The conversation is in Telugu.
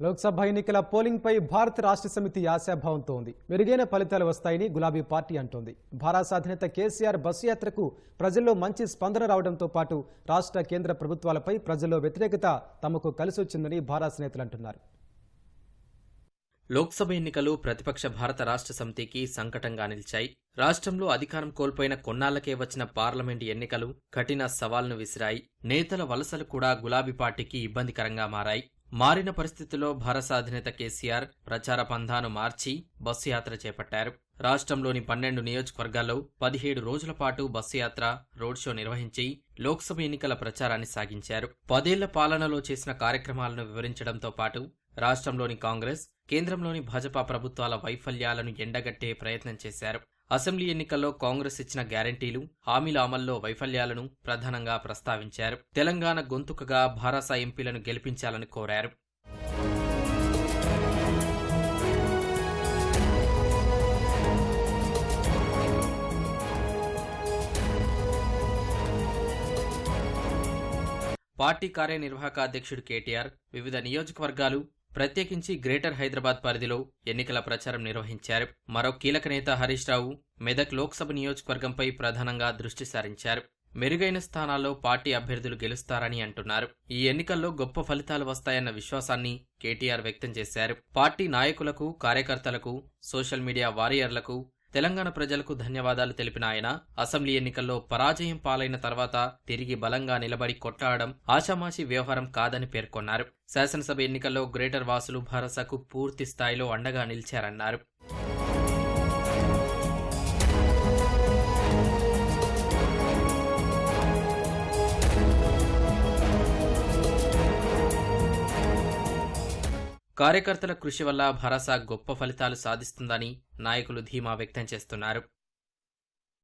లోక్సభ ఎన్నికల పోలింగ్పై భారత రాష్ట్ర సమితి ఆశాభావంతో ఉంది. మెరుగైన ఫలితాలు వస్తాయని గులాబీ పార్టీ అంటోంది. భారత అధినేత కేసీఆర్ బస్సు యాత్రకు ప్రజల్లో మంచి స్పందన రావడంతో పాటు రాష్ట్ర కేంద్ర ప్రభుత్వాలపై ప్రజల్లో వ్యతిరేకత తమకు కలిసొచ్చిందని భారత నేతలు అంటున్నారు. లోక్సభ ఎన్నికలు ప్రతిపక్ష భారత రాష్ట్ర సమితికి సంకటంగా నిలిచాయి. రాష్ట్రంలో అధికారం కోల్పోయిన కొన్నాళ్ళకే వచ్చిన పార్లమెంటు ఎన్నికలు కఠిన సవాల్ను విసిరాయి. నేతల వలసలు కూడా గులాబీ పార్టీకి ఇబ్బందికరంగా మారాయి. మారిన పరిస్థితుల్లో భారత అధినేత కేసీఆర్ ప్రచార పంధాను మార్చి బస్సు యాత్ర చేపట్టారు. రాష్ట్రంలోని పన్నెండు నియోజకవర్గాల్లో పదిహేడు రోజుల పాటు బస్సు యాత్ర రోడ్ షో నిర్వహించి లోక్సభ ఎన్నికల ప్రచారాన్ని సాగించారు. పదేళ్ళ పాలనలో చేసిన కార్యక్రమాలను వివరించడంతో పాటు రాష్ట్రంలోని కాంగ్రెస్ కేంద్రంలోని భాజపా ప్రభుత్వాల వైఫల్యాలను ఎండగట్టే ప్రయత్నం చేశారు. అసెంబ్లీ ఎన్నికల్లో కాంగ్రెస్ ఇచ్చిన గ్యారంటీలు హామీల అమల్లో వైఫల్యాలను ప్రధానంగా ప్రస్తావించారు. తెలంగాణ గొంతుకగా భారస ఎంపీలను గెలిపించాలని కోరారు. పార్టీ కార్యనిర్వాహక అధ్యక్షుడు కేటీఆర్ వివిధ నియోజకవర్గాలు ప్రత్యేకించి గ్రేటర్ హైదరాబాద్ పరిధిలో ఎన్నికల ప్రచారం నిర్వహించారు. మరో కీలక నేత హరీష్ రావు మెదక్ లోక్సభ నియోజకవర్గంపై ప్రధానంగా దృష్టి సారించారు. మెరుగైన స్థానాల్లో పార్టీ అభ్యర్థులు గెలుస్తారని అంటున్నారు. ఈ ఎన్నికల్లో గొప్ప ఫలితాలు వస్తాయన్న విశ్వాసాన్ని కేటీఆర్ వ్యక్తం చేశారు. పార్టీ నాయకులకు కార్యకర్తలకు సోషల్ మీడియా వారియర్లకు తెలంగాణ ప్రజలకు ధన్యవాదాలు తెలిపిన ఆయన అసెంబ్లీ ఎన్నికల్లో పరాజయం పాలైన తర్వాత తిరిగి బలంగా నిలబడి కొట్లాడడం ఆషామాషి వ్యవహారం కాదని పేర్కొన్నారు. శాసనసభ ఎన్నికల్లో గ్రేటర్ వాసులు భరోసాకు పూర్తి స్థాయిలో అండగా నిలిచారన్నారు. కార్యకర్తల కృషి వల్ల భరోసా గొప్ప ఫలితాలు సాధిస్తుందని నాయకులు ధీమా వ్యక్తం చేస్తున్నారు.